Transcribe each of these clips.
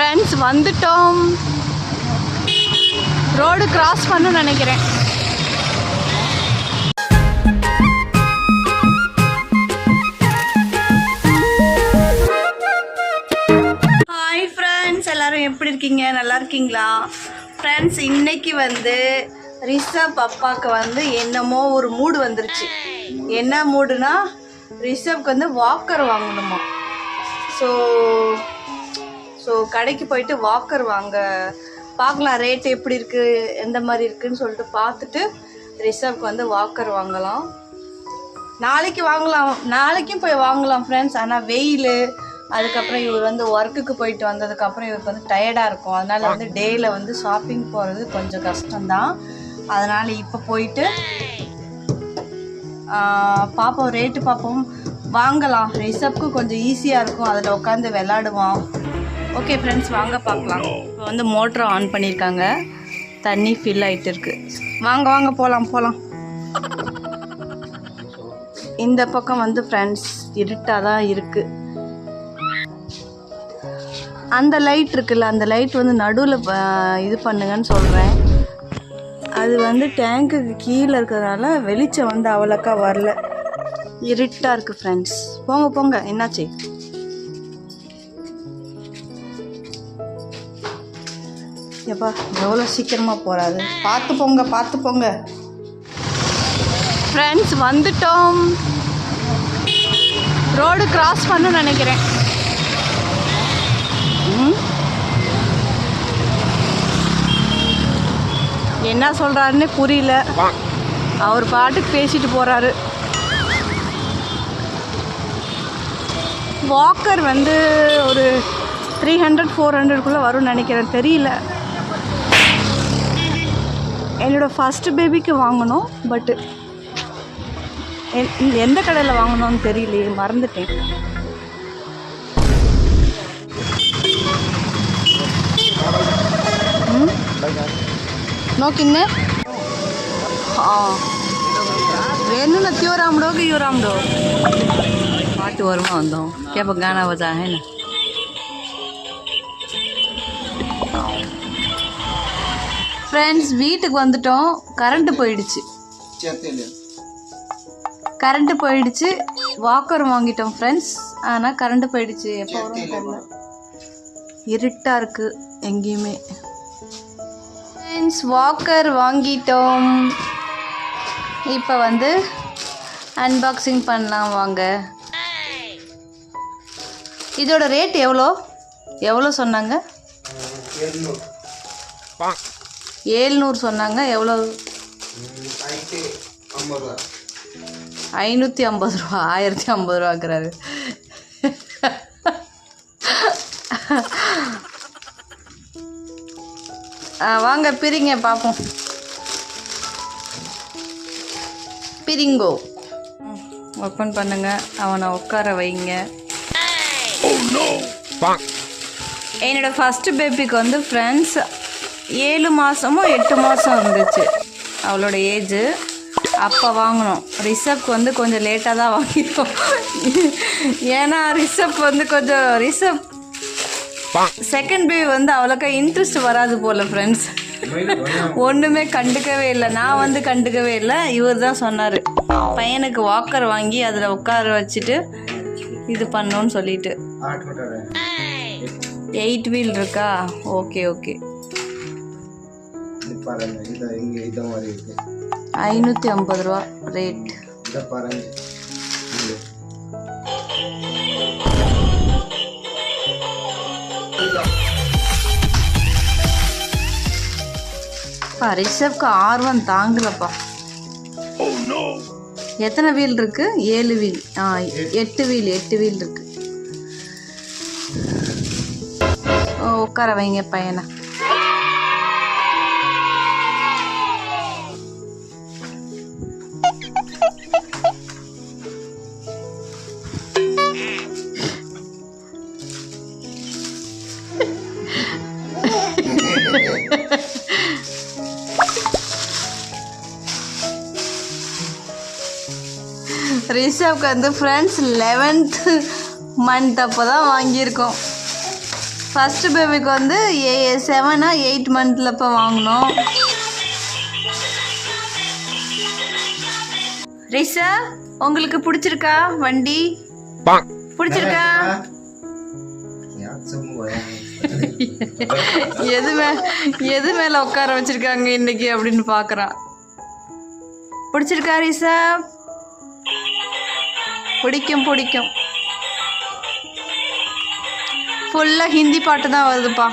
Friends வந்துட்டோம். Road cross பண்ணு நினைக்கிறேன். ஹாய் ஃப்ரெண்ட்ஸ் எல்லோரும் எப்படி இருக்கீங்க? நல்லா இருக்கீங்களா? ஃப்ரெண்ட்ஸ் இன்னைக்கு வந்து ரிஷப் அப்பாவுக்கு வந்து என்னமோ ஒரு மூடு வந்துருச்சு. என்ன மூடுனா ரிஷப்க்கு வந்து வாக்கர் வாங்கணுமா. ஸோ ஸோ கடைக்கு போயிட்டு வாக்கர் வாங்க. பார்க்கலாம் ரேட் எப்படி இருக்குது எந்த மாதிரி இருக்குன்னு சொல்லிட்டு பார்த்துட்டு ரிஷப்க்கு வந்து வாக்கர் வாங்கலாம். நாளைக்கு வாங்கலாம். நாளைக்கும் போய் வாங்கலாம் ஃப்ரெண்ட்ஸ் ஆனால் வெயில் அதுக்கப்புறம் இவர் வந்து ஒர்க்குக்கு போயிட்டு வந்ததுக்கப்புறம் இவருக்கு வந்து டயர்டாக இருக்கும். அதனால் வந்து டேயில் வந்து ஷாப்பிங் போகிறது கொஞ்சம் கஷ்டம்தான். அதனால் இப்போ போயிட்டு பார்ப்போம் ரேட்டு பார்ப்போம். வாங்கலாம். ரிசப்க்கு கொஞ்சம் ஈஸியாக இருக்கும். அதில் உட்காந்து விளாடுவான் ஓகே ஃப்ரெண்ட்ஸ் வாங்க பார்க்கலாம். இப்போ வந்து மோட்டரை ஆன் பண்ணியிருக்காங்க. தண்ணி ஃபில் ஆகிட்டு இருக்கு வாங்க வாங்க போகலாம் போகலாம் இந்த பக்கம் வந்து ஃப்ரெண்ட்ஸ் இருட்டாக தான் இருக்குது அந்த லைட் இருக்குல்ல அந்த லைட் வந்து நடுவில் இது பண்ணுங்கன்னு சொல்கிறேன் அது வந்து டேங்குக்கு கீழே இருக்கிறதுனால வெளிச்சம் வந்து அவ்வளோக்கா வரல. இருட்டாக இருக்குது ஃப்ரெண்ட்ஸ் போங்க போங்க. என்னாச்சு? எப்பா எவ்வளோ சீக்கிரமாக போகிறாது பார்த்து போங்க பார்த்து போங்க. ஃப்ரெண்ட்ஸ் வந்துட்டோம். ரோடு கிராஸ் பண்ண நினைக்கிறேன். ம். என்ன சொல்கிறாருன்னு புரியல. அவர் பாட்டுக்கு பேசிட்டு போகிறாரு வாக்கர் வந்து ஒரு த்ரீ ஹண்ட்ரட் ஃபோர் ஹண்ட்ரட்குள்ளே வரும்னு நினைக்கிறேன். தெரியல. என்னோடய ஃபஸ்ட்டு பேபிக்கு வாங்கினோம் பட்டு எந்த கடையில் வாங்கினோன்னு தெரியலையே மறந்துட்டேன் நோக்கின்னு வேணும்னா தியோ ராம்டோ கியோ ராம்டோ பாட்டு வருமா வந்தோம் கேப்ப கானா வச்சா ஹேண்ணா ஃப்ரெண்ட்ஸ் வீட்டுக்கு வந்துட்டோம். கரண்ட்டு போயிடுச்சு. கரண்ட்டு போயிடுச்சு. வாக்கர் வாங்கிட்டோம் ஃப்ரெண்ட்ஸ் ஆனால் கரண்ட்டு போயிடுச்சு. எப்போ வரும் தெரியல. இருட்டாக இருக்குது எங்கேயுமே. ஃப்ரெண்ட்ஸ் வாக்கர் வாங்கிட்டோம். இப்போ வந்து அன்பாக்சிங் பண்ணலாம் வாங்க. இதோட ரேட் எவ்வளோ? எவ்வளோ சொன்னாங்க? ஏழ்நூறு சொன்னாங்க. எவ்வளோ ஐநூற்றி ஐம்பது ரூபா. ஆயிரத்தி ஐம்பது ரூபாக்குறாரு ஆ, வாங்க பிரிங்க பார்ப்போம் பிரிங்கோ. ஓப்பன் பண்ணுங்க. அவனை உட்கார வைங்க. என்னோட ஃபஸ்ட்டு பேபிக்கு வந்து ஃப்ரெண்ட்ஸ் ஏழு மாதமோ எட்டு மாதம் இருந்துச்சு. அவளோட ஏஜு. அப்போ வாங்கினோம். ரிஷப்க்கு வந்து கொஞ்சம் லேட்டாக தான் வாங்கிட்டோம் ஏன்னா ரிஷப் வந்து கொஞ்சம் ரிஷப் செகண்ட் பேபி வந்து அவ்வளோக்கா இன்ட்ரெஸ்ட் வராது போல் ஃப்ரெண்ட்ஸ் ஒன்றுமே கண்டுக்கவே இல்லை. நான் வந்து கண்டுக்கவே இல்லை. இவர் தான் சொன்னார். பையனுக்கு வாக்கர் வாங்கி அதில் உட்கார வச்சுட்டு இது பண்ணோன்னு சொல்லிட்டு. எயிட் வீல் இருக்கா? ஓகே ஓகே பாருங்க இந்த இங்க இந்த மாதிரி இருக்கு. ஐநூற்றி ஐம்பது ரூபா ரேட் இத பாருங்க. இங்க. பா ரிஷப்க்கு ஆர்வம் தாங்கலப்பா. எத்தனை வீல் இருக்கு? ஏழு வீல். ஆ எட்டு வீல் எட்டு வீல் இருக்கு. உட்கார வைங்க பையனை. ரிஷப்க்கு வந்து ஃப்ரெண்ட்ஸ் லெவன்த் மந்த் அப்போ தான் வாங்கியிருக்கோம் ஃபர்ஸ்ட் பேபிக்கு வந்து ஏ செவனா எயிட் மந்த்தில் இப்போ வாங்கினோம். ரிஷா உங்களுக்கு பிடிச்சிருக்கா வண்டி? பிடிச்சிருக்கா? எது மே எது மேலே உட்கார வச்சிருக்காங்க இன்னைக்கு அப்படின்னு பார்க்குறா பிடிச்சிருக்கா ரிஷா பிடிக்கும் பிடிக்கும். ஃபுல்லாக ஹிந்தி பாட்டு தான் வருதுப்பா.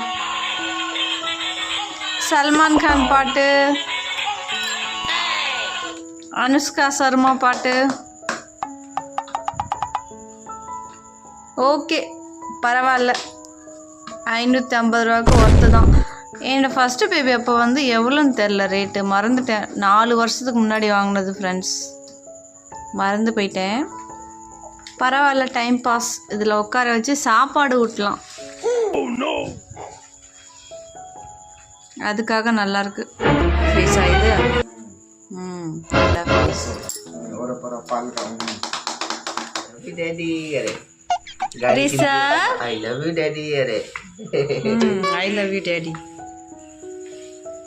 சல்மான் கான் பாட்டு. அனுஷ்கா சர்மா பாட்டு. ஓகே பரவாயில்ல. ஐநூற்றி ஐம்பது ரூபாய்க்கு ஒர்த்து தான். என்னோடய ஃபஸ்ட்டு பேபி அப்போ வந்து எவ்வளோன்னு தெரில ரேட்டு மறந்துட்டேன். நாலு வருஷத்துக்கு முன்னாடி வாங்கினது ஃப்ரெண்ட்ஸ் மறந்து போயிட்டேன். பரவாயில்ல டைம் பாஸ் இதில் உட்கார வச்சு சாப்பாடு ஊட்டலாம். அதுக்காக நல்லா இருக்கு. ஃபேஸ் ம் நல்லா I love you daddy array I love you daddy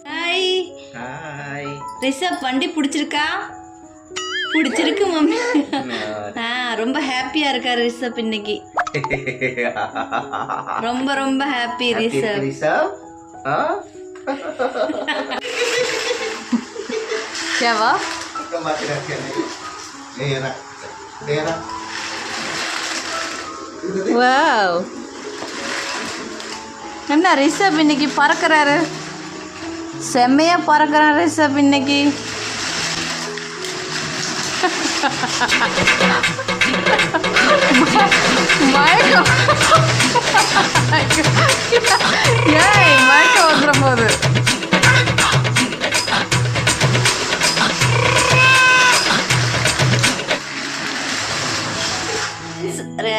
hi hi Rishabh வண்டி பிடிச்சிருக்கா? பிடிச்சிருக்கு மம்மி. ஆ. ரொம்ப ஹாப்பியா இருக்காரு ரிஷப் இன்னைக்கு. ரொம்ப ரொம்ப ஹாப்பி ரிஷப். ரிஷப். கேவா என்ன ரிஷப் இன்னைக்கு பறக்கிறாரு? செம்மையா பறக்கிறான் ரிஷப் இன்னைக்கு. மயக்கம் ஏய் மயக்கம் வந்துட போகுது ர-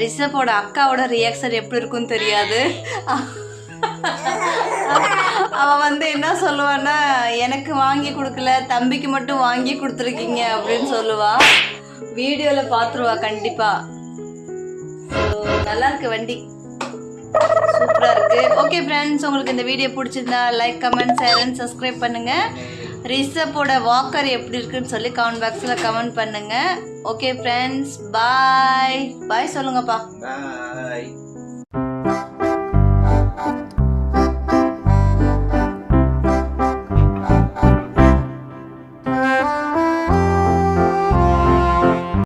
ரிஷப்போட அக்காவோட ரியாக்ஷன் எப்படி இருக்கும்னு தெரியாது அவன் வந்து என்ன சொல்லுவான்னா எனக்கு வாங்கி கொடுக்கல தம்பிக்கு மட்டும் வாங்கி கொடுத்துருக்கீங்க அப்படின்னு சொல்லுவா. வீடியோவில் பார்த்துருவா கண்டிப்பா. நல்லா இருக்கு வண்டி. சூப்பராக இருக்கு. ஓகே ஃப்ரெண்ட்ஸ் உங்களுக்கு இந்த வீடியோ பிடிச்சிருந்தா like comment share and subscribe பண்ணுங்க. ரிஷப்போட வாக்கர் எப்படி இருக்குன்னு சொல்லி கமெண்ட் பாக்ஸில் கமெண்ட் பண்ணுங்க. ஓகே ஃப்ரெண்ட்ஸ் பாய் பாய் சொல்லுங்கப்பா.